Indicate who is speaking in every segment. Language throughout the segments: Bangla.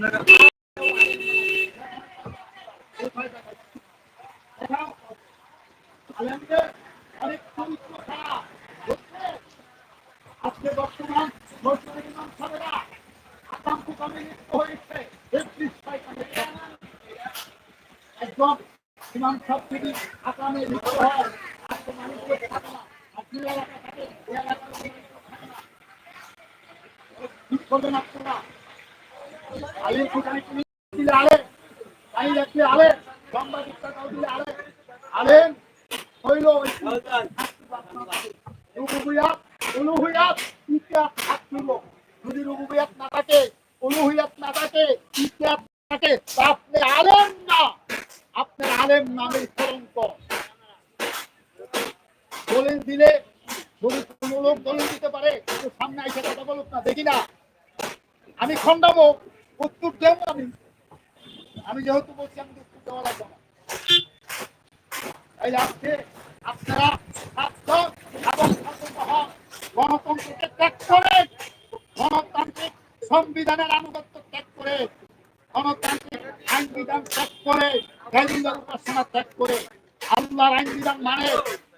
Speaker 1: খারাপ আজকে বর্তমান বর্তমান ইমাম একদম ইমাম সাহেব থেকে আসামে লিপ্ত আপনারা দিলে আলেম আমি দেখলে আলেম সাংবাদিকতাও দিলে আলেম আলেম হইল রুবুবিয়াত উলুহিয়াত ইতিহাস থাকছিল যদি রুবুবিয়াত না থাকে না থাকে ইতিহাস থাকে আপনি আলেম না আপনার আলেম নামের কলঙ্ক দলিল লোক দলিল দিতে পারে সামনে এসে কথা বলুক না দেখি না আমি খন্ডাবো উত্তর দেব আমি। আমি যেহেতু বলছি, আমি উত্তর দেওয়া লাগবে না। তাই আজকে আপনারা ছাত্র এবং গণতন্ত্রকে ত্যাগ করে, গণতান্ত্রিক সংবিধানের আনুগত্য ত্যাগ করে, গণতান্ত্রিক আইন বিধান ত্যাগ করে গাইবুল্লার উপাসনা ত্যাগ করে। আল্লাহর আইন বিধান মানে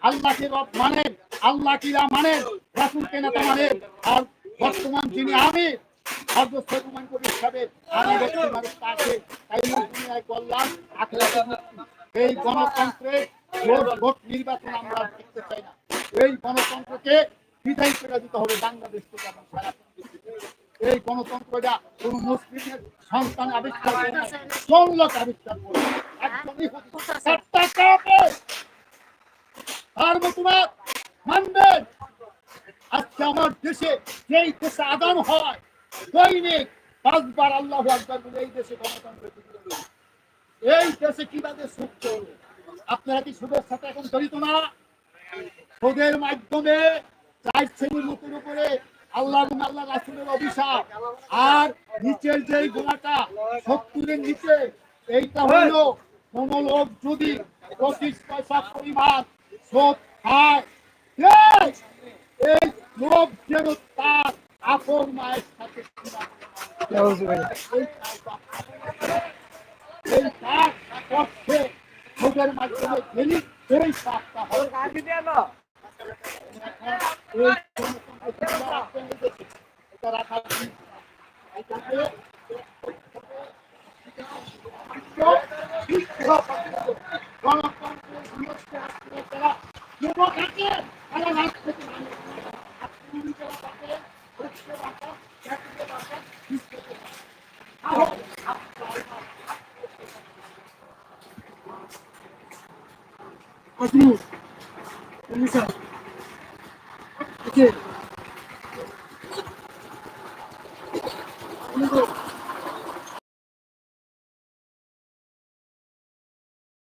Speaker 1: আল্লাহকে রব মানে আল্লাহ কিরা মানে রাসুলকে নেতা মানে। আর বর্তমান যিনি আমি তাই করলাম এই গণতন্ত্রের আমরা দেখতে চাই না। এই গণতন্ত্রকে বিদায় করে দিতে হবে বাংলাদেশ এই গণতন্ত্রটা কোন মুসলিমের সন্তান আবিষ্কার করে আবিষ্কার করে একদমই আমার দেশে যেই দেশে আদান হয় দৈনিক পাঁচবার আল্লাহ আকবর বলে, এই দেশে গণতন্ত্র এই দেশে কীভাবে সুখ চলবে আপনারা কি সুদের সাথে এখন জড়িত না? সুদের মাধ্যমে চার শ্রেণির লোকের উপরে আল্লাহ আল্লাহ রাসুলের অভিশাপ। আর নিচের যে গোলাটা সত্তরের নিচে, এইটা হলো কোন লোক যদি পঁচিশ পয়সা পরিমাণ সুদ খায় এই লোক যেন তার আপন মায়ের সুদের মাধ্যমে রাখা উচিত। এটাকে গণতন্ত্রের বিরুদ্ধে আসলে যুবক আছে, তারা রাজনীতি Padrinho, vamos só. Aqui. vamos lá